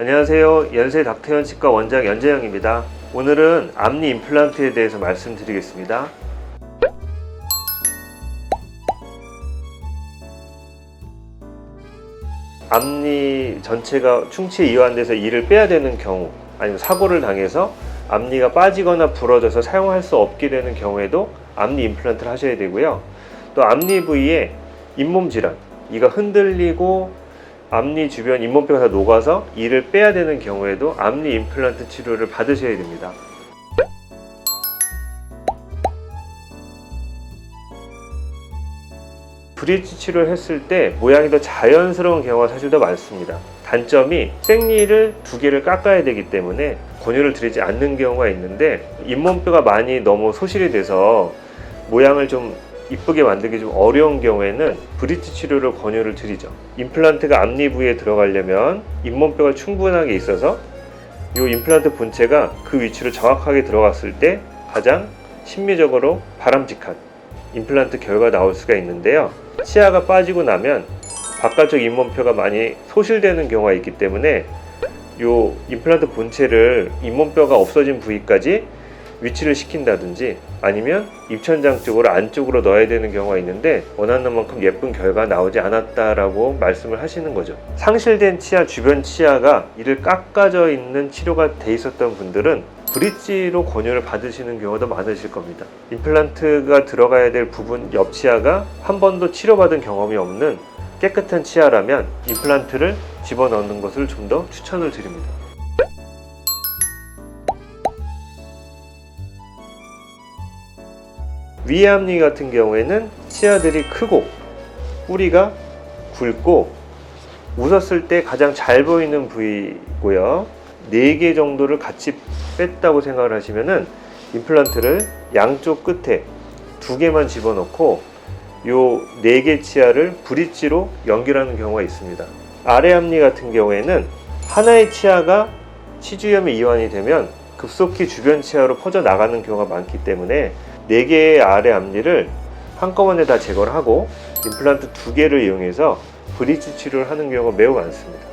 안녕하세요. 연세 닥터현 치과 원장 연재영입니다. 오늘은 앞니 임플란트에 대해서 말씀드리겠습니다. 앞니 전체가 충치에 이완돼서 이를 빼야 되는 경우 아니면 사고를 당해서 앞니가 빠지거나 부러져서 사용할 수 없게 되는 경우에도 앞니 임플란트를 하셔야 되고요. 또 앞니 부위에 잇몸 질환, 이가 흔들리고 앞니 주변 잇몸뼈가 다 녹아서 이를 빼야 되는 경우에도 앞니 임플란트 치료를 받으셔야 됩니다. 브릿지 치료를 했을 때 모양이 더 자연스러운 경우가 사실 더 많습니다. 단점이 생리를 두 개를 깎아야 되기 때문에 권유를 드리지 않는 경우가 있는데 잇몸뼈가 많이 너무 소실이 돼서 모양을 좀 이쁘게 만들기 좀 어려운 경우에는 브릿지 치료를 권유를 드리죠. 임플란트가 앞니 부위에 들어가려면 잇몸뼈가 충분하게 있어서 이 임플란트 본체가 그 위치로 정확하게 들어갔을 때 가장 심미적으로 바람직한 임플란트 결과가 나올 수가 있는데요. 치아가 빠지고 나면 바깥쪽 잇몸뼈가 많이 소실되는 경우가 있기 때문에 이 임플란트 본체를 잇몸뼈가 없어진 부위까지 위치를 시킨다든지 아니면 입천장 쪽으로 안쪽으로 넣어야 되는 경우가 있는데 원하는 만큼 예쁜 결과가 나오지 않았다라고 말씀을 하시는 거죠. 상실된 치아 주변 치아가 이를 깎아져 있는 치료가 돼 있었던 분들은 브릿지로 권유를 받으시는 경우도 많으실 겁니다. 임플란트가 들어가야 될 부분 옆 치아가 한 번도 치료받은 경험이 없는 깨끗한 치아라면 임플란트를 집어넣는 것을 좀 더 추천을 드립니다. 앞니 같은 경우에는 치아들이 크고 뿌리가 굵고 웃었을 때 가장 잘 보이는 부위고요. 4개 정도를 같이 뺐다고 생각을 하시면은 임플란트를 양쪽 끝에 두 개만 집어넣고 요 4개 치아를 브릿지로 연결하는 경우가 있습니다. 아래 앞니 같은 경우에는 하나의 치아가 치주염에 이완이 되면 급속히 주변 치아로 퍼져 나가는 경우가 많기 때문에 4개의 아래 앞니를 한꺼번에 다 제거를 하고 임플란트 두 개를 이용해서 브릿지 치료를 하는 경우가 매우 많습니다.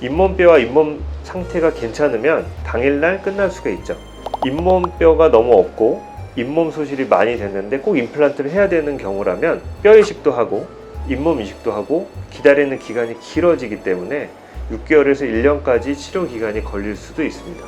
잇몸뼈와 잇몸 상태가 괜찮으면 당일날 끝날 수가 있죠. 잇몸뼈가 너무 없고 잇몸 소실이 많이 됐는데 꼭 임플란트를 해야 되는 경우라면 뼈 이식도 하고 잇몸 이식도 하고 기다리는 기간이 길어지기 때문에 6개월에서 1년까지 치료 기간이 걸릴 수도 있습니다.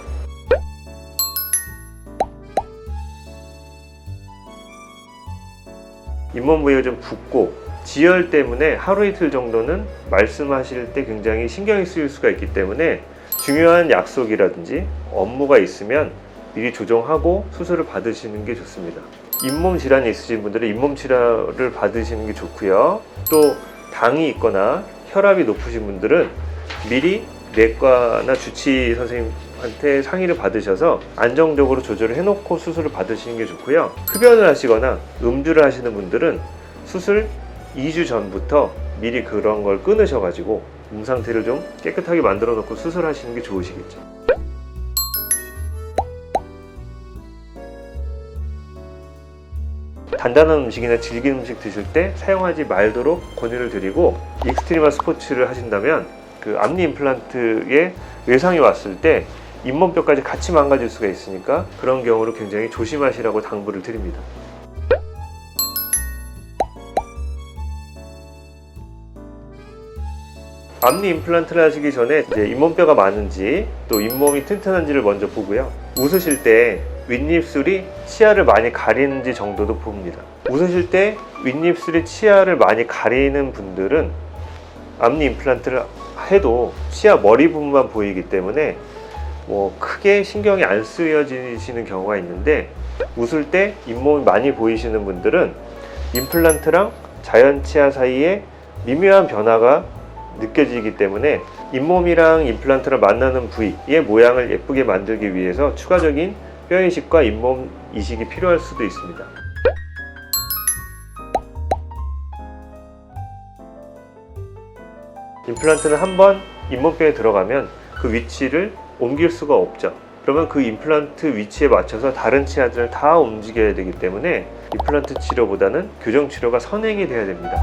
잇몸 부위가 좀 붓고 지혈 때문에 하루 이틀 정도는 말씀하실 때 굉장히 신경이 쓰일 수가 있기 때문에 중요한 약속이라든지 업무가 있으면 미리 조정하고 수술을 받으시는 게 좋습니다. 잇몸 질환이 있으신 분들은 잇몸 치료를 받으시는 게 좋고요. 또 당이 있거나 혈압이 높으신 분들은 미리 내과나 주치 선생님한테 상의를 받으셔서 안정적으로 조절을 해놓고 수술을 받으시는 게 좋고요. 흡연을 하시거나 음주를 하시는 분들은 수술 2주 전부터 미리 그런 걸 끊으셔가지고 몸 상태를 좀 깨끗하게 만들어 놓고 수술하시는 게 좋으시겠죠. 단단한 음식이나 질긴 음식 드실 때 사용하지 말도록 권유를 드리고 익스트리마 스포츠를 하신다면 그 앞니 임플란트에 외상이 왔을 때 잇몸뼈까지 같이 망가질 수가 있으니까 그런 경우를 굉장히 조심하시라고 당부를 드립니다. 앞니 임플란트를 하시기 전에 이제 잇몸뼈가 많은지 또 잇몸이 튼튼한지를 먼저 보고요. 웃으실 때 윗입술이 치아를 많이 가리는지 정도도 봅니다. 웃으실 때 윗입술이 치아를 많이 가리는 분들은 앞니 임플란트를 해도 치아 머리 부분만 보이기 때문에 뭐 크게 신경이 안 쓰여지시는 경우가 있는데 웃을 때 잇몸이 많이 보이시는 분들은 임플란트랑 자연 치아 사이에 미묘한 변화가 느껴지기 때문에 잇몸이랑 임플란트를 만나는 부위의 모양을 예쁘게 만들기 위해서 추가적인 뼈 이식과 잇몸 이식이 필요할 수도 있습니다. 임플란트는 한번 잇몸뼈에 들어가면 그 위치를 옮길 수가 없죠. 그러면 그 임플란트 위치에 맞춰서 다른 치아들을 다 움직여야 되기 때문에 임플란트 치료보다는 교정 치료가 선행이 돼야 됩니다.